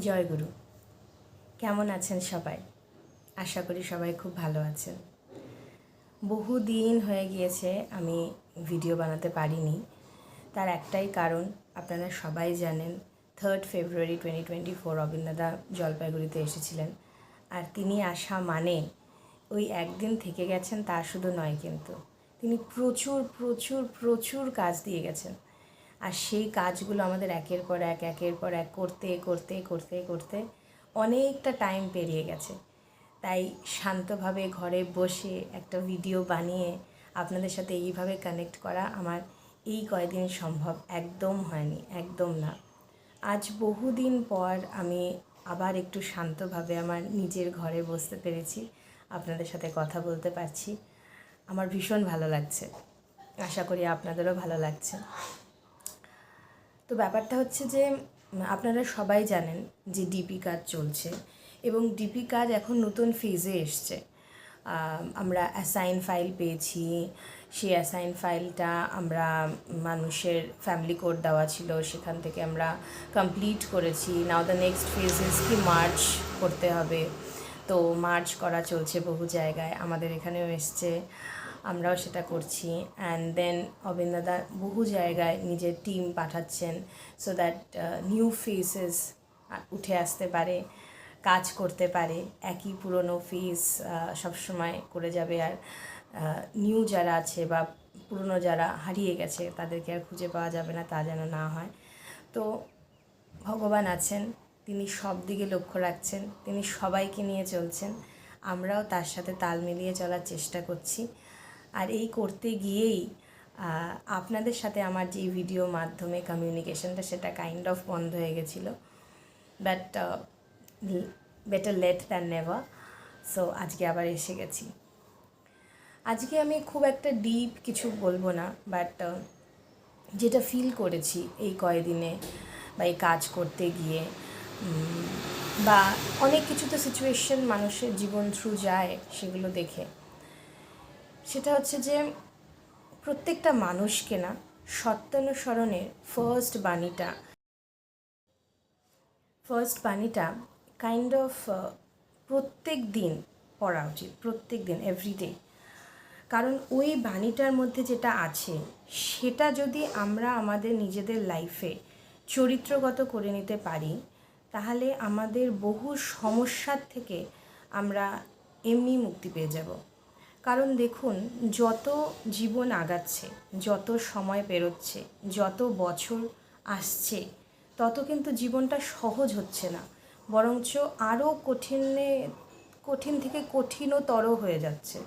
জয় গুরু। কেমন আছেন সবাই? আশা করি সবাই খুব ভালো আছেন। বহু দিন হয়ে গিয়েছে আমি ভিডিও বানাতে পারিনি। তার একটাই কারণ, আপনারা সবাই জানেন third February twenty twenty four অবিন্দাদা জলপাইগুড়িতে এসেছিলেন। আর তিনি আসা মানে ওই একদিন থেকে গেছেন তা শুধু নয় কিন্তু, তিনি প্রচুর প্রচুর প্রচুর কাজ দিয়ে গেছেন। আর সেই কাজগুলো আমাদের একের পর এক, একের পর এক করতে করতে করতে করতে অনেকটা টাইম পেরিয়ে গেছে। তাই শান্তভাবে ঘরে বসে একটা ভিডিও বানিয়ে আপনাদের সাথে এইভাবে কানেক্ট করা আমার এই কয়দিন সম্ভব একদম হয়নি, একদম না। আজ বহুদিন পর আমি আবার একটু শান্তভাবে আমার নিজের ঘরে বসতে পেরেছি, আপনাদের সাথে কথা বলতে পারছি। আমার ভীষণ ভালো লাগছে। আশা করি আপনাদেরও ভালো লাগছে। তো ব্যাপারটা হচ্ছে যে আপনারা সবাই জানেন যে ডিপি কাজ চলছে এবং ডিপি কাজ এখন নতুন ফেজে এসছে। আমরা অ্যাসাইন ফাইল পেয়েছি, সেই অ্যাসাইন ফাইলটা আমরা মানুষের ফ্যামিলি কোড দেওয়া ছিল, সেখান থেকে আমরা কমপ্লিট করেছি। Now the next phase is কি মার্চ করতে হবে। তো মার্চ করা চলছে বহু জায়গায়, আমাদের এখানেও এসছে। আমরাও সেটা করছি। অ্যান্ড দেন অবিন্দাদা বহু জায়গায় নিজের টিম পাঠাচ্ছেন সো দ্যাট নিউ ফেসেস উঠে আসতে পারে, কাজ করতে পারে। একই পুরনো ফেস সবসময় করে যাবে আর নিউ যারা আছে বা পুরনো যারা হারিয়ে গেছে তাদেরকে আর খুঁজে পাওয়া যাবে না, তা যেন না হয়। তো ভগবান আছেন, তিনি সব দিকে লক্ষ্য রাখছেন, তিনি সবাইকে নিয়ে চলছেন। আমরাও তার সাথে তাল মিলিয়ে চলার চেষ্টা করছি। আর এই করতে গিয়েই আপনাদের সাথে আমার যে ভিডিও মাধ্যমে কমিউনিকেশনটা সেটা কাইন্ড অফ বন্ধ হয়ে গেছিল। But better late than never so আজকে আবার এসে গেছি। আজকে আমি খুব একটা ডিপ কিছু বলব না বাট যেটা ফিল করেছি এই কয়দিনে বা এই কাজ করতে গিয়ে বা অনেক কিছু তো সিচুয়েশন মানুষের জীবন থ্রু যায় সেগুলো দেখে। সেটা হচ্ছে যে প্রত্যেকটা মানুষকে না সত্যানুসরণের ফার্স্ট বাণীটা ফার্স্ট বাণীটা কাইন্ড অফ প্রত্যেক দিন পড়া উচিত, প্রত্যেক দিন এভরিডে কারণ ওই বাণীটার মধ্যে যেটা আছে, সেটা যদি আমরা আমাদের নিজেদের লাইফে চরিত্রগত করে নিতে পারি, তাহলে আমাদের বহু সমস্যার থেকে আমরা এমনি মুক্তি পেয়ে যাব। কারণ দেখুন, যত জীবন আগাচ্ছে, যত সময় পেরোচ্ছে, যত বছর আসছে, তত কিন্তু জীবনটা সহজ হচ্ছে না। বরঞ্চ আরও কঠিনে, কঠিন থেকে কঠিনতর হয়ে যাচ্ছে।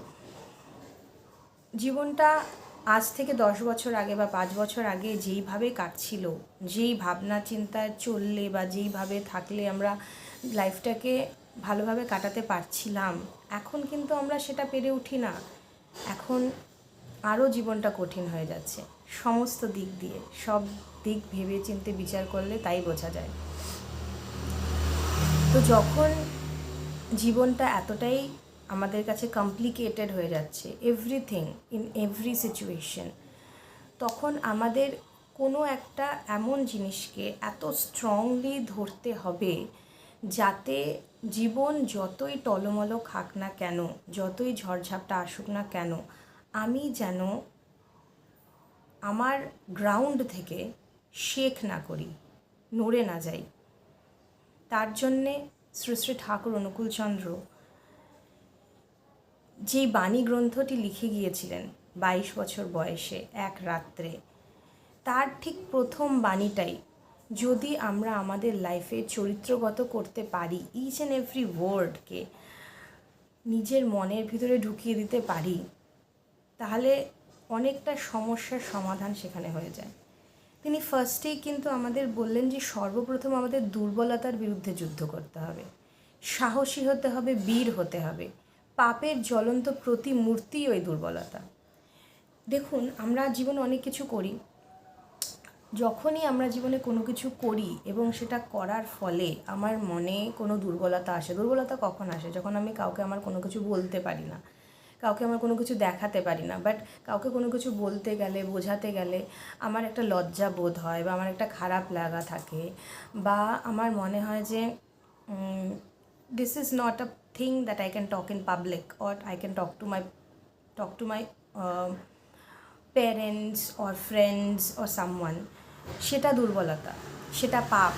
জীবনটা আজ থেকে দশ বছর আগে বা পাঁচ বছর আগে যেইভাবে কাটছিল, যেই ভাবনা চিন্তায় চললে বা যেইভাবে থাকলে আমরা লাইফটাকে ভালোভাবে কাটাতে পারছিলাম এখন কিন্তু আমরা সেটা পেরে উঠি না। এখন আরও জীবনটা কঠিন হয়ে যাচ্ছে। সমস্ত দিক দিয়ে, সব দিক ভেবে চিন্তে বিচার করলে তাই বোঝা যায়। তো যখন জীবনটা এতটাই আমাদের কাছে কমপ্লিকেটেড হয়ে যাচ্ছে এভরিথিং ইন এভরি সিচুয়েশন তখন আমাদের কোনো একটা এমন জিনিসকে এত স্ট্রংলি ধরতে হবে যাতে জীবন যতই টলমলো খাক না কেন, যতই ঝড়ঝাপটা আসুক না কেন, আমি যেন আমার গ্রাউন্ড থেকে শেখ না করি, নড়ে না যাই। তার জন্যে শ্রী শ্রী ঠাকুর অনুকূলচন্দ্র যেই বাণী গ্রন্থটি লিখে গিয়েছিলেন বাইশ বছর বয়সে এক রাত্রে, তার ঠিক প্রথম বাণীটাই যদি আমরা আমাদের লাইফে চরিত্রগত করতে পারি ইচ অ্যান্ড এভরি ওয়ার্ডকে নিজের মনের ভিতরে ঢুকিয়ে দিতে পারি, তাহলে অনেকটা সমস্যার সমাধান সেখানে হয়ে যায়। তিনি ফার্স্টেই কিন্তু আমাদের বললেন যে, সর্বপ্রথম আমাদের দুর্বলতার বিরুদ্ধে যুদ্ধ করতে হবে। সাহসী হতে হবে, বীর হতে হবে। পাপের জ্বলন্ত প্রতিমূর্তি ওই দুর্বলতা। দেখুন, আমরা জীবনে অনেক কিছু করি যখনই আমরা জীবনে কোনো কিছু করি এবং সেটা করার ফলে আমার মনে কোনো দুর্বলতা আসে, দুর্বলতা কখন আসে? যখন আমি কাউকে আমার কোনো কিছু বলতে পারি না, কাউকে আমার কোনো কিছু দেখাতে পারি না বাট কাউকে কোনো কিছু বলতে গেলে, বোঝাতে গেলে আমার একটা লজ্জা বোধ হয় বা আমার একটা খারাপ লাগা থাকে বা আমার মনে হয় যে this is not a thing that I can talk in public or I can talk to my talk to my parents or friends or someone সেটা দুর্বলতা, সেটা পাপ,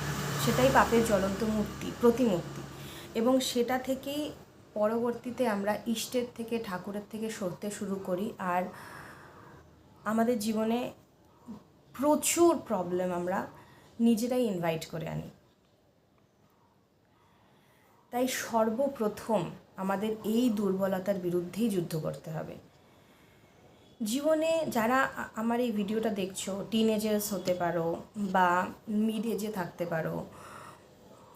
সেটাই পাপের জ্বলন্ত মূর্তি, প্রতিমূর্তি। এবং সেটা থেকেই পরবর্তীতে আমরা ইষ্টের থেকে, ঠাকুরের থেকে সরতে শুরু করি। আর আমাদের জীবনে প্রচুর প্রবলেম আমরা নিজেরাই ইনভাইট করে আনি। তাই সর্বপ্রথম আমাদের এই দুর্বলতার বিরুদ্ধেই যুদ্ধ করতে হবে। জীবনে যারা আমার এই ভিডিওটা দেখছ টিনেজার্স হতে পারো বা মিড এজে থাকতে পারো,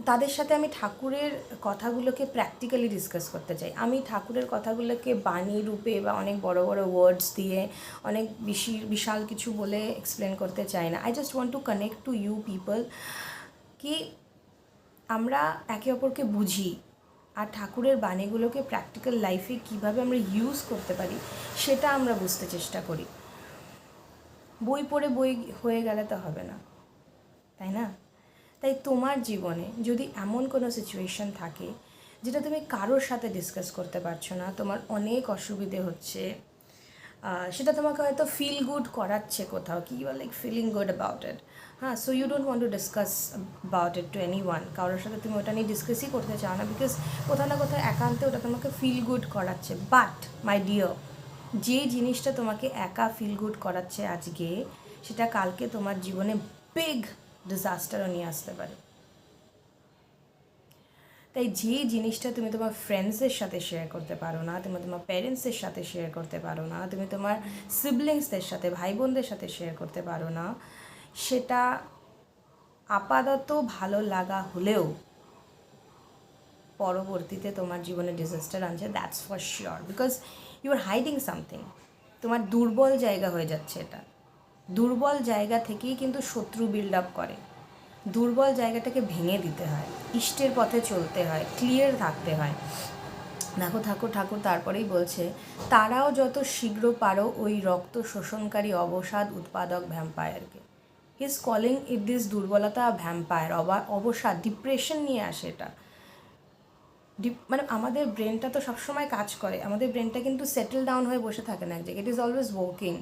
তাদের সাথে আমি ঠাকুরের কথাগুলোকে প্র্যাকটিক্যালি ডিসকাস করতে চাই। আমি ঠাকুরের কথাগুলোকে বাণী রূপে বা অনেক বড় বড় ওয়ার্ডস দিয়ে, অনেক বেশি, বিশাল কিছু বলে এক্সপ্লেন করতে চাই না। I just want to connect to you people কি আমরা একে অপরকে বুঝি আর ঠাকুরের বাণীগুলোকে প্র্যাকটিক্যাল লাইফে কীভাবে আমরা ইউজ করতে পারি, সেটা আমরা বুঝতে চেষ্টা করি। বই পড়ে বই হয়ে গেলে তো হবে না, তাই না? তাই তোমার জীবনে যদি এমন কোনো সিচুয়েশন থাকে, যেটা তুমি কারোর সাথে ডিসকাস করতে পারছ না, তোমার অনেক অসুবিধে হচ্ছে সেটা তোমাকে হয়তো ফিল গুড করাচ্ছে কোথাও, কি আর like feeling good about it হ্যাঁ so you don't want to discuss about it to any one কারোর সাথে তুমি ওটা নিয়ে ডিসকাসই করতে চাও না বিকজ কোথাও না কোথাও একান্তে ওটা তোমাকে ফিল গুড করাচ্ছে। বাট মাই ডিয়ার যে জিনিসটা তোমাকে একা ফিল গুড করাচ্ছে আজকে, সেটা কালকে তোমার জীবনে বিগ ডিজাস্টারও নিয়ে আসতে পারে। তাই যে জিনিসটা তুমি তোমার ফ্রেন্ডসের সাথে শেয়ার করতে পারো না, তুমি তোমার প্যারেন্টসের সাথে শেয়ার করতে পারো না, তুমি তোমার সিবলিংসদের সাথে ভাই বোনদের সাথে শেয়ার করতে পারো না সেটা আপাতত ভালো লাগা হলেও পরবর্তীতে তোমার জীবনে ডিজাস্টার আনছে that's for sure because you are hiding something তোমার দুর্বল জায়গা হয়ে যাচ্ছে এটা। দুর্বল জায়গা থেকেই কিন্তু শত্রু বিল্ড আপ করে। দুর্বল জায়গাটাকে ভেঙে দিতে হয়, ইষ্টের পথে চলতে হয় ক্লিয়ার থাকতে হয়। দেখো, ঠাকুর ঠাকুর তারপরেই বলছে, তারাও যত শীঘ্র পারো ওই রক্ত শোষণকারী অবসাদ উৎপাদক ভ্যাম্পায়ারকে হিজ কলিং ইট দিস দুর্বলতা ভ্যাম্পায়ার অবা অবসাদ ডিপ্রেশন নিয়ে আসে এটা। মানে আমাদের ব্রেনটা তো সবসময় কাজ করে। আমাদের ব্রেনটা কিন্তু সেটেল ডাউন হয়ে বসে থাকে না এক জায়গায়। ইট ইজ অলওয়েজ ওয়ার্কিং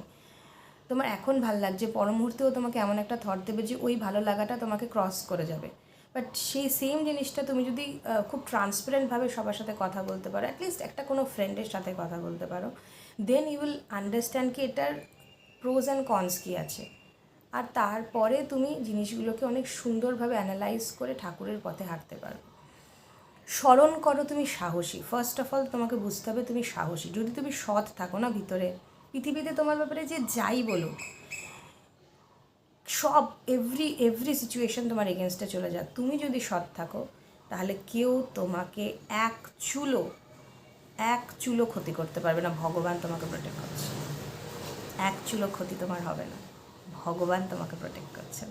তোমার এখন ভালো লাগছে পর মুহূর্তেও তোমাকে এমন একটা থট দেবে যে, ওই ভালো লাগাটা তোমাকে ক্রস করে যাবে। বাট সেই সেম জিনিসটা তুমি যদি খুব ট্রান্সপারেন্টভাবে সবার সাথে কথা বলতে পারো অ্যাটলিস্ট একটা কোনো ফ্রেন্ডের সাথে কথা বলতে পারো দেন ইউ উইল আন্ডারস্ট্যান্ড কি এটার প্রোজ অ্যান্ড কনস কী আছে। আর তারপরে তুমি জিনিসগুলোকে অনেক সুন্দরভাবে অ্যানালাইজ করে ঠাকুরের পথে হাঁটতে পারো স্মরণ করো তুমি সাহসী। ফার্স্ট অফ অল তোমাকে বুঝতে হবে তুমি সাহসী। যদি তুমি সৎ থাকো না ভিতরে, পৃথিবীতে তোমার ব্যাপারে যে যাই বলুক, সব এভরি এভরি সিচুয়েশন তোমার এগেনস্টে চলে যাক তুমি যদি সৎ থাকো, তাহলে কেউ তোমাকে এক চুলো এক চুলো ক্ষতি করতে পারবে না। ভগবান তোমাকে প্রোটেক্ট করছে। এক চুলো ক্ষতি তোমার হবে না। ভগবান তোমাকে প্রোটেক্ট করছেন।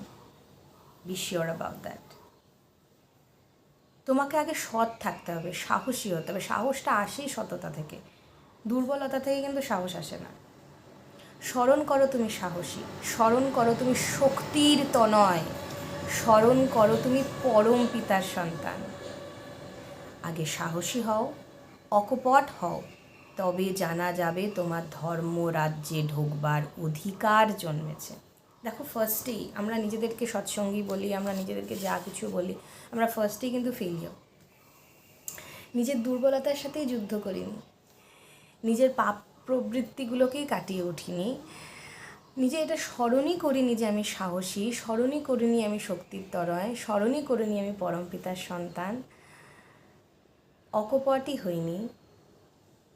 বি শিওর অ্যাবাউট দ্যাট তোমাকে আগে সৎ থাকতে হবে, সাহসী হতে হবে। সাহসটা আসেই সততা থেকে। দুর্বলতা থেকে কিন্তু সাহস আসে না। স্মরণ করো তুমি সাহসী। স্মরণ করো তুমি শক্তির তনয়। স্মরণ করো তুমি পরম পিতার সন্তান। আগে সাহসী হও, অকপট হও। তবে জানা যাবে তোমার ধর্ম রাজ্যে ঢোকবার অধিকার জন্মেছে। দেখো ফার্স্টেই আমরা নিজেদেরকে সৎসঙ্গী বলি, আমরা নিজেদেরকে যা কিছু বলি, আমরা ফার্স্টেই কিন্তু ফেলিও নিজের দুর্বলতার সাথেই যুদ্ধ করিনি। নিজের পাপ প্রবৃত্তিগুলোকেই কাটিয়ে উঠিনি। নিজে এটা স্মরণই করিনি যে আমি সাহসী, স্মরণই করিনি আমি শক্তির তরয়, স্মরণই করিনি আমি পরমপিতার সন্তান। অকপটই হইনি।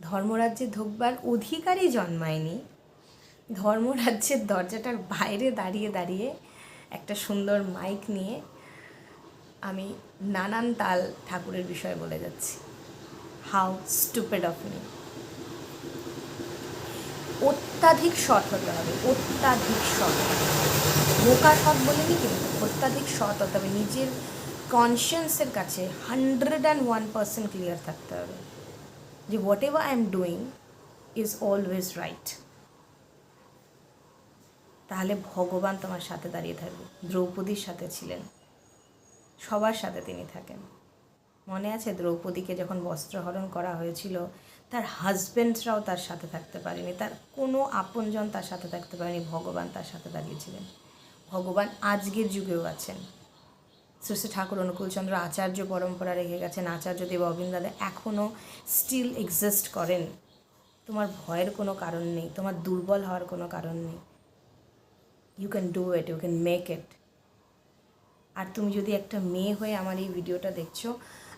ধর্মরাজ্যে ঢোকবার অধিকারই জন্মায়নি। ধর্মরাজ্যের দরজাটার বাইরে দাঁড়িয়ে দাঁড়িয়ে একটা সুন্দর মাইক নিয়ে আমি নানান তাল ঠাকুরের বিষয়ে বলে যাচ্ছি। হাউ স্টুপেড অফ মি অত্যাধিক সৎ হতে হবে, অত্যাধিক সৎ। বোকা সৎ বলিনি কিন্তু অত্যাধিক সৎ হতে হবে, নিজের কনসিয়েন্সের কাছে hundred and one percent clear থাকতে হবে যে whatever I am doing is always right তাহলে ভগবান তোমার সাথে দাঁড়িয়ে থাকবে। দ্রৌপদীর সাথে ছিলেন। সবার সাথে তিনি থাকেন। মনে আছে দ্রৌপদীকে যখন বস্ত্রহরণ করা হয়েছিল, তার হাজব্যান্ডরাও তার সাথে থাকতে পারেনি। তার কোনো আপনজন তার সাথে থাকতে পারেনি, ভগবান তার সাথে দাঁড়িয়েছিলেন। ভগবান আজকের যুগেও আছেন। শ্রী ঠাকুর অনুকূলচন্দ্র আচার্য পরম্পরা রেখে গেছেন। আচার্য দেব অবিন্দাদা এখনও স্টিল এক্সিস্ট করেন। তোমার ভয়ের কোনো কারণ নেই, তোমার দুর্বল হওয়ার কোনো কারণ নেই। You can do it you can make it আর তুমি যদি একটা মেয়ে হয়ে আমার এই ভিডিওটা দেখছ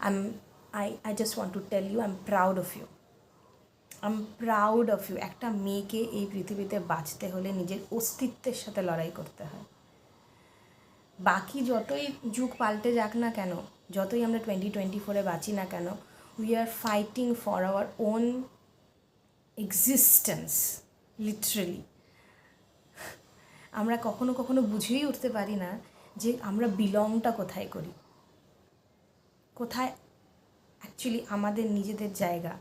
I I I just want to tell you I am proud of you I am proud of you একটা মেয়েকে এই পৃথিবীতে বাঁচতে হলে নিজের অস্তিত্বের সাথে লড়াই করতে হয়। বাকি যতই যুগ পাল্টে যাক না কেন, যতই আমরা টোয়েন্টি টোয়েন্টি ফোরে বাঁচি না কেন we are fighting for our own existence literally আমরা কখনো কখনো বুঝেই উঠতে পারি না যে আমরা বিলংটা কোথায় করি। কোথায় অ্যাকচুয়ালি আমাদের নিজেদের জায়গা।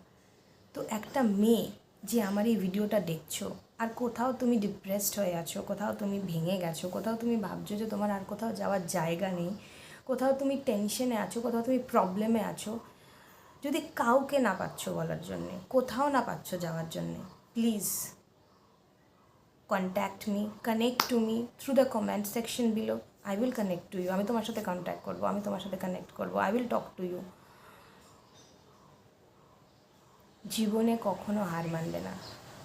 তো একটা মেয়ে যে আমার এই ভিডিওটা দেখছ, আর কোথাও তুমি ডিপ্রেসড হয়ে আছো, কোথাও তুমি ভেঙে গেছো, কোথাও তুমি ভাবছ যে তোমার আর কোথাও যাওয়ার জায়গা নেই, কোথাও তুমি টেনশনে আছো, কোথাও তুমি প্রবলেমে আছো, যদি কাউকে না পাচ্ছ বলার জন্যে, কোথাও না পাচ্ছ যাওয়ার জন্যে please contact me connect to me through the comment section below I will connect to you আমি তোমার সাথে কন্ট্যাক্ট করব, আমি তোমার সাথে কানেক্ট করব I will talk to you জীবনে কখনো হার মানবে না।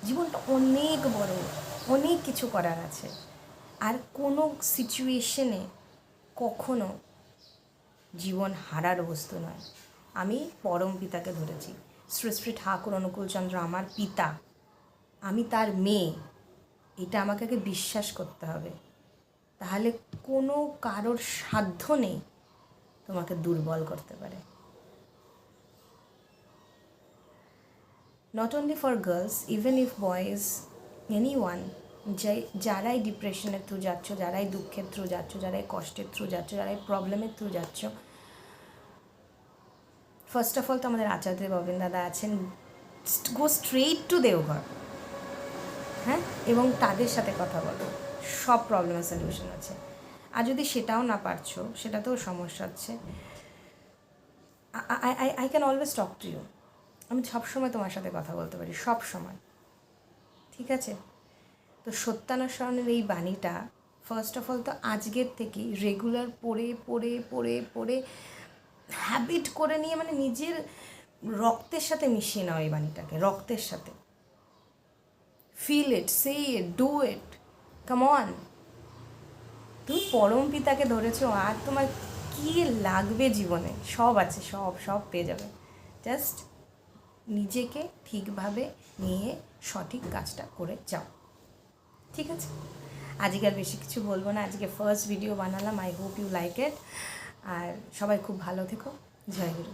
জীবনটা অনেক বড়, অনেক কিছু করার আছে। আর কোনো সিচুয়েশনে কখনো জীবন হারার বস্তু নয়। আমি পরম পিতাকে ধরেছি। শ্রী শ্রী ঠাকুর অনুকূলচন্দ্র আমার পিতা। আমি তার মেয়ে। এটা আমাকে আগে বিশ্বাস করতে হবে। তাহলে কোনো কারোর সাধ্য নেই তোমাকে দুর্বল করতে পারে। Not only for girls even if boys any one যারাই ডিপ্রেশনের থ্রু যাচ্ছ, যারাই দুঃখের থ্রু যাচ্ছ, যারাই কষ্টের থ্রু যাচ্ছ, যারাই প্রবলেমের থ্রু যাচ্ছ ফার্স্ট অফ অল তো আমাদের আচার্য ববেন দাদা আছেন গো স্ট্রেট টু দেওঘর হ্যাঁ? এবং তাদের সাথে কথা বলো। সব প্রবলেমের সলিউশন আছে। আর যদি সেটাও না পারছ, সেটাতেও সমস্যা হচ্ছে। I I can always talk to you আমি সবসময় তোমার সাথে কথা বলতে পারি সব সময় ঠিক আছে? তো সত্যানুসরণের এই বাণীটা ফার্স্ট অফ অল তো আজকের থেকেই রেগুলার পড়ে পড়ে পড়ে পড়ে হ্যাবিট করে নিয়ে মানে নিজের রক্তের সাথে মিশিয়ে নাও এই বাণীটাকে, রক্তের সাথে। Feel it say it do it come on তুমি পরম পিতাকে ধরেছো, আর তোমার কী লাগবে জীবনে? সব আছে, সব সব পেয়ে যাবে। জাস্ট নিজেকে ঠিকভাবে নিয়ে সঠিক কাজটা করে যাও। ঠিক আছে? আজকে আর বেশি কিছু বলব না। আজকে ফার্স্ট ভিডিও বানালাম। I hope you like it আর সবাই খুব ভালো থেকো। জয় গুরু।